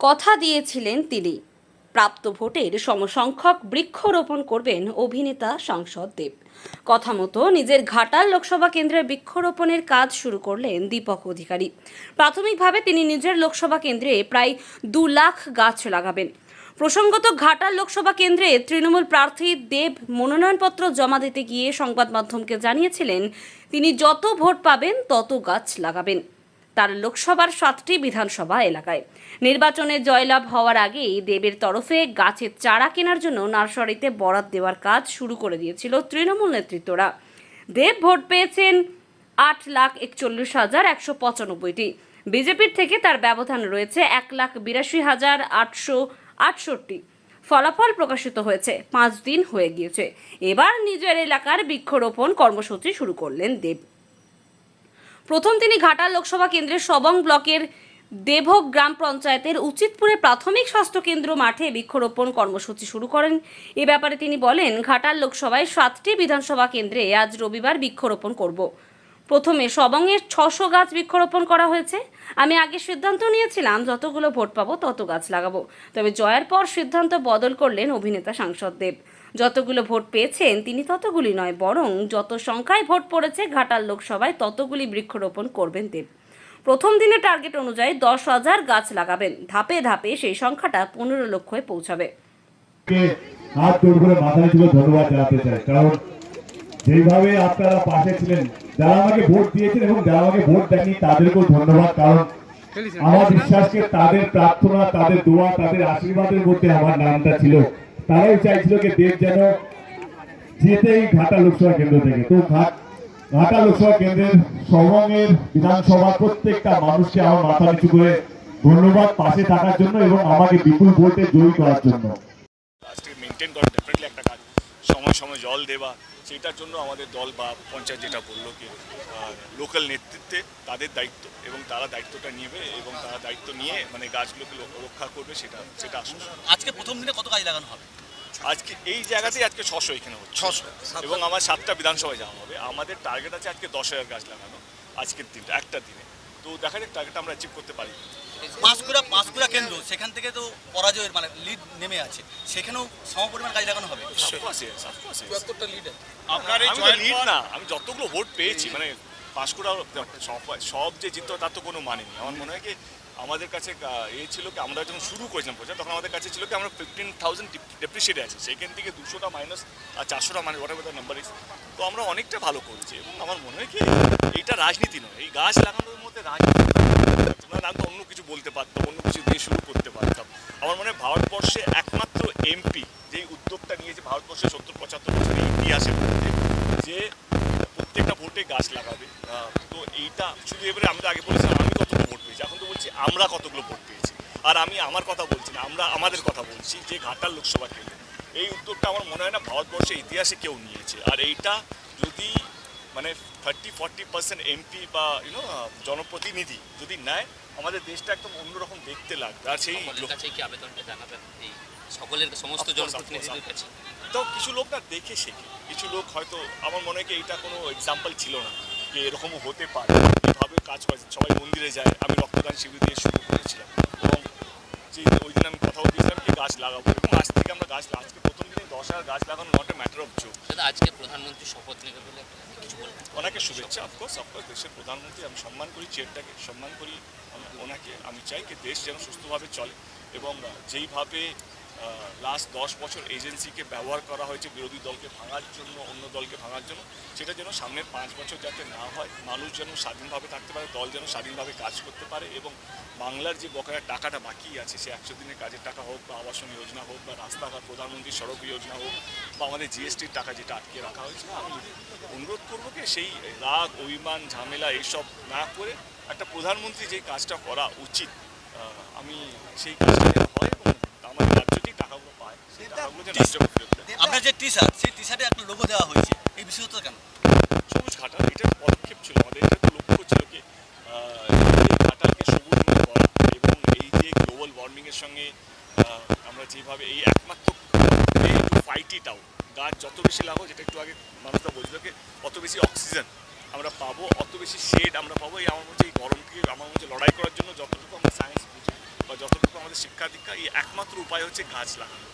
কথা দিয়েছিলেন তিনি। প্রাপ্ত ভোটের সমসংখ্যক বৃক্ষরোপণ করবেন অভিনেতা সাংসদ দেব। কথা মতো নিজের ঘাটাল লোকসভা কেন্দ্রে বৃক্ষরোপণের কাজ শুরু করলেন দীপক অধিকারী। প্রাথমিকভাবে তিনি নিজের লোকসভা কেন্দ্রে প্রায় দু লাখ গাছ লাগাবেন। প্রসঙ্গত ঘাটাল লোকসভা কেন্দ্রে তৃণমূল প্রার্থী দেব মনোনয়নপত্র জমা দিতে গিয়ে সংবাদ মাধ্যমকে জানিয়েছিলেন, তিনি যত ভোট পাবেন তত গাছ লাগাবেন। তার লোকসভার সাতটি বিধানসভা এলাকায়। নির্বাচনে জয়লাভ হওয়ার আগেই দেবের তরফে গাছের চারা কেনার জন্য নার্সারিতে বরাদ দেওয়ার কাজ শুরু করে দিয়েছিল তৃণমূল নেতৃত্বরা। দেব ভোট পেয়েছেন আট লাখ একচল্লিশ হাজার একশো পঁচানব্বইটি। বিজেপির থেকে তার ব্যবধান রয়েছে এক লাখ বিরাশি হাজার আটশো আটষট্টি। ফলাফল প্রকাশিত হয়েছে, পাঁচ দিন হয়ে গিয়েছে। এবার নিজের এলাকার বৃক্ষরোপণ কর্মসূচি শুরু করলেন দেব। প্রথম তিনি ঘাটাল লোকসভা কেন্দ্রের সবং ব্লকের দেভোগ গ্রাম পঞ্চায়েতের উচিতপুরে প্রাথমিক স্বাস্থ্যকেন্দ্র মাঠে বৃক্ষরোপণ কর্মসূচি শুরু করেন। এ ব্যাপারে তিনি বলেন, ঘাটাল লোকসভায় সাতটি বিধানসভা কেন্দ্রে আজ রবিবার বৃক্ষরোপণ করব। প্রথমে সবংয়ের ছশো গাছ বৃক্ষরোপণ করা হয়েছে। আমি আগে সিদ্ধান্ত নিয়েছিলাম, যতগুলো ভোট পাবো তত গাছ লাগাবো। তবে জয়ের পর সিদ্ধান্ত বদল করলেন অভিনেতা সাংসদ দেব। যতগুলো ভোট পেয়েছেন তিনি ততগুলি নয়, বরং যত সংখ্যায় ভোট পড়েছে ঘাটাল লোকসভায় ততগুলি বৃক্ষরোপণ করবেন দেব প্রথম দিনে টার্গেট অনুযায়ী দশ হাজার গাছ লাগাবেন। ধাপে ধাপে সেই সংখ্যাটা পনেরো লক্ষে পৌঁছাবে। যেভাবে আপনারা পাশে ছিলেন, যারা আমাকে ভোট দিয়েছেন এবং যারা আমাকে ভোট দেননি, তাদেরকেও ধন্যবাদ, কারণ আমার বিশ্বাসকে তাদের প্রার্থনা, তাদের দোয়া, তাদের আশীর্বাদের মধ্যে আমার নামটা ছিল। তারাই চাইছিল যে দেব যেন জিতেই ঘাটা লোকসভা কেন্দ্র থেকে। তো ঘাটা লোকসভা কেন্দ্রের সবংয়ের বিধানসভা প্রত্যেকটা মানুষকে আমার মাথা নিচু করে ধন্যবাদ পাশে থাকার জন্য এবং আমাকে বিপুল ভোটে জয়ী করার জন্য। মেনটেন করা ডেফিনেটলি একটা কাজ। সময় সময় জল দেওয়া সেটার জন্য আমাদের দল বা পঞ্চায়েত যেটা বলল কি লোকাল নেতৃত্বে তাদের দায়িত্ব এবং তারা দায়িত্বটা নেবে এবং তারা দায়িত্ব নিয়ে মানে গাছগুলোকে রক্ষা করবে সেটা সেটা আশ্বাস আজকে প্রথম দিনে কত গাছ লাগানো হবে? আজকে এই জায়গাতেই আজকে ছশো এখানে হচ্ছে। ছশো এবং আমার সাতটা বিধানসভায় যাওয়া হবে। আমাদের টার্গেট আছে আজকে দশ হাজার গাছ লাগানো আজকের দিনটা একটা দিনে। তো দেখা যাক টার্গেট আমরা অ্যাচিভ করতে পারি। পাঁশকুড়া পাঁশকুড়া কেন্দ্র সেখান থেকে তো পরাজয়ের মানে লিড নেমে আছে। সেখানেও সমপরিমাণ গাছ লাগানো হবে? আপনার এই লিড না। আমি যতগুলো ভোট পেয়েছি মানে পাঁশকুড়া সব সব যে জিততো তার তো কোনো মানে নেই। আমার মনে হয় কি আমাদের কাছে এ ছিল কি আমরা যখন শুরু করেছিলাম প্রচার তখন আমাদের কাছে ছিল কি আমরা ফিফটিন থাউজেন্ড ডেপ্রিসিয়েটে আছে। সেখান থেকে দুশোটা মাইনাস আর চারশোটা মানে ওটা দ্য নাম্বার ইস তো আমরা অনেকটা ভালো করেছি। এবং আমার মনে হয় কি, এইটা রাজনীতি নয়। এই গাছ লাগানোর মধ্যে রাজনীতি না তো অন্য কিছু বলতে পারতাম অন্য কিছু দিয়ে শুরু করতে পারতাম। আমার মনে হয় ভারতবর্ষে একমাত্র এমপি যেই উদ্যোগটা নিয়েছে ভারতবর্ষের সত্তর, পঁচাত্তর বছরের ইতিহাসের মধ্যে, যে প্রত্যেকটা ভোটে গাছ লাগাবে। তো এইটা, শুধু এবারে আমি তো আগে বলেছিলাম আমি কতগুলো ভোট পেয়েছি এখন তো বলছি আমরা কতগুলো ভোট পেয়েছি। আর আমি আমার কথা বলছি না আমরা আমাদের কথা বলছি যে ঘাটাল লোকসভা কেন্দ্র। এই উদ্যোগটা আমার মনে হয় না ভারতবর্ষের ইতিহাসে কেউ নিয়েছে। আর এইটা যদি মানে থার্টি ফর্টি পার্সেন্ট এমপি বা ইউনো জনপ্রতিনিধি যদি নেয় আমাদের দেশটা একদম অন্যরকম দেখতে লাগবে। আর সেই আবেদনটা জানাবেন? সকলের সমস্ত জনপ্রতিনিধিদের কাছে। তো কিছু লোক না দেখে শেখে। কিছু লোক হয়তো আমার মনে হয় এইটা কোনো এক্সাম্পল ছিল না। যে এরকমও হতে পারে। এভাবে কাজ করে সবাই মন্দিরে যায়। আমি রক্তদান শিবির দিয়ে শুরু করেছিলাম। এবং যে ওই দিন আমি কথা বলছিলাম কি গাছ লাগাবো। এবং আজ থেকে আমরা গাছ আজকে প্রথম দিনে দশ হাজার গাছ লাগানো not a matter of joke আজকে প্রধানমন্ত্রী শপথ নেবে বলে ওনাকে শুভেচ্ছা অফকোর্স অফকোর্স দেশের প্রধানমন্ত্রী আমি সম্মান করি চেয়ারটাকে সম্মান করি। ওনাকে আমি চাই যে দেশ যেন সুস্থভাবে চলে। এবং যেইভাবে লাস্ট দশ বছর এজেন্সিকে ব্যবহার করা হয়েছে বিরোধী দলকে ভাঙার জন্য, অন্য দলকে ভাঙার জন্য, সেটা যেন সামনের পাঁচ বছর যাতে না হয়, মানুষ যেন স্বাধীনভাবে থাকতে পারে, দল যেন স্বাধীনভাবে কাজ করতে পারে এবং বাংলার যে বকেয়া টাকাটা বাকি আছে, সে একশো দিনের কাজের টাকা হোক বা আবাসন যোজনা হোক বা রাস্তাঘাট, প্রধানমন্ত্রী সড়ক যোজনা হোক বা আমাদের জিএসটির টাকা যেটা আটকে রাখা হয়েছে আমি অনুরোধ করব কি সেই রাগ, অভিমান, ঝামেলা এইসব না করে একটা প্রধানমন্ত্রী যে কাজটা করা উচিত আমি সেই কাজটা হয় এবং আমাদের আপনার যে টি শার্ট সেই টি শার্টে একটা লোগো দেওয়া হয়েছে। এই বিশেষত কেন? সবুজ ঘাটা, এটা পদক্ষেপ ছিল আমাদের, এটা লক্ষ্য ছিল কি ঘাটাকে করা এবং এই যে গ্লোবাল ওয়ার্মিংয়ের সঙ্গে আমরা যেভাবে এই একমাত্র ফাইট ইট আউট গাছ যত বেশি লাগাবো, যেটা একটু আগে মানুষরা বলছিল কি, অত বেশি অক্সিজেন আমরা পাবো, অত বেশি শেড আমরা পাবো, এই আমার মধ্যে এই গরমকে, আমার মধ্যে লড়াই করার জন্য যতটুকু আমরা সায়েন্স বা যতটুকু আমাদের শিক্ষা দীক্ষা এই একমাত্র উপায় হচ্ছে গাছ লাগানো।